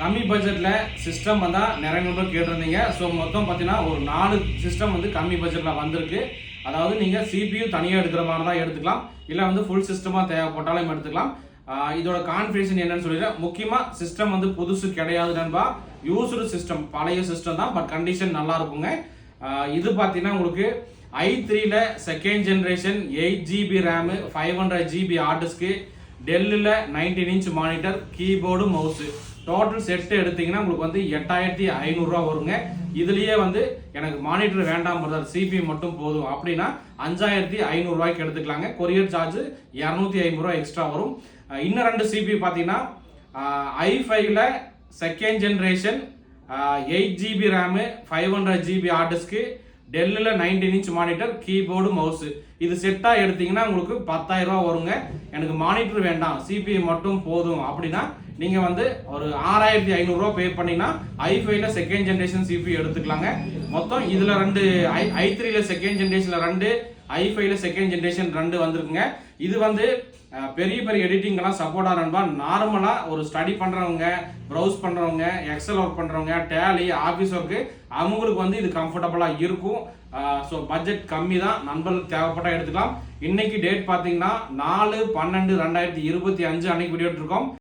கம்மி பட்ஜெட்டில் சிஸ்டம் வந்தால் நிறைய நம்பர் கேட்டிருந்தீங்க. ஸோ மொத்தம் பார்த்தீங்கன்னா ஒரு நாலு சிஸ்டம் வந்து கம்மி பட்ஜெட்டில் வந்திருக்கு. அதாவது நீங்கள் சிபியூ தனியாக எடுக்கிற மாதிரி தான் எடுத்துக்கலாம். இல்லை வந்து ஃபுல் சிஸ்டமாக தேவைப்பட்டாலும் எடுத்துக்கலாம். இதோட கான்ஃபிகரேஷன் என்னன்னு சொல்லிடுறேன். முக்கியமாக சிஸ்டம் வந்து புதுசு கிடையாது நண்பா. யூஸ்டு சிஸ்டம் பழைய சிஸ்டம் தான் பட் கண்டிஷன் நல்லா இருக்குங்க. இது பார்த்தீங்கன்னா உங்களுக்கு ஐ த்ரீல second generation eight GB RAM five hundred GB ஆர்டிஸ்க்கு டெல்லில் nineteen inch monitor keyboard mouse total set எடுத்தீங்கன்னா உங்களுக்கு வந்து எட்டாயிரத்தி ஐநூறுரூவா வருங்க. இதுலேயே வந்து எனக்கு மானிட்டர் வேண்டாம் பிரதர் சிபி மட்டும் போதும். அப்படின்னா அஞ்சாயிரத்தி ஐநூறுரூவாய்க்கு எடுத்துக்கலாங்க. கொரியர் சார்ஜ் இரநூத்தி ஐம்பது ரூபா எக்ஸ்ட்ரா வரும். இன்னும் ரெண்டு சிபி பார்த்தீங்கன்னா ஐ ஃபைவ்ல second generation eight GB RAM five hundred GB ஆர்டிஸ்க்கு டெல்லில் nineteen inch monitor keyboard mouse இது செட்டாக எடுத்தீங்கன்னா உங்களுக்கு பத்தாயிரம் ரூபா வருங்க. எனக்கு மானிட்டர் வேண்டாம். சிபிஐ மட்டும் போதும். அப்படின்னா நீங்கள் வந்து ஒரு ஆறாயிரத்தி ஐநூறுரூவா பே பண்ணீங்கன்னா ஐஃபைல செகண்ட் ஜென்ரேஷன் சிபி எடுத்துக்கலாங்க. மொத்தம் இதில் ரெண்டு ஐ ஐ த்ரீல செகண்ட் ஜென்ரேஷனில் ரெண்டு ஐஃபைல செகண்ட் ஜென்ரேஷன் ரெண்டு வந்திருக்குங்க. இது வந்து பெரிய பெரிய எடிட்டிங்கெல்லாம் சப்போர்ட் ஆகிறன்பா நார்மலாக ஒரு ஸ்டடி பண்ணுறவங்க ப்ரௌஸ் பண்ணுறவங்க எக்ஸல் ஒர்க் பண்ணுறவங்க டேலி ஆஃபீஸ் ஒர்க்கு அவங்களுக்கு வந்து இது கம்ஃபர்டபுளாக இருக்கும். ஸோ பட்ஜெட் கம்மி தான் நண்பர்களுக்கு தேவைப்பட்டா எடுத்துக்கலாம். இன்னைக்கு டேட் பார்த்தீங்கன்னா நாலு பன்னெண்டு ரெண்டாயிரத்தி இருபத்தி அஞ்சு அன்னைக்கு வீடியோ இருக்கோம்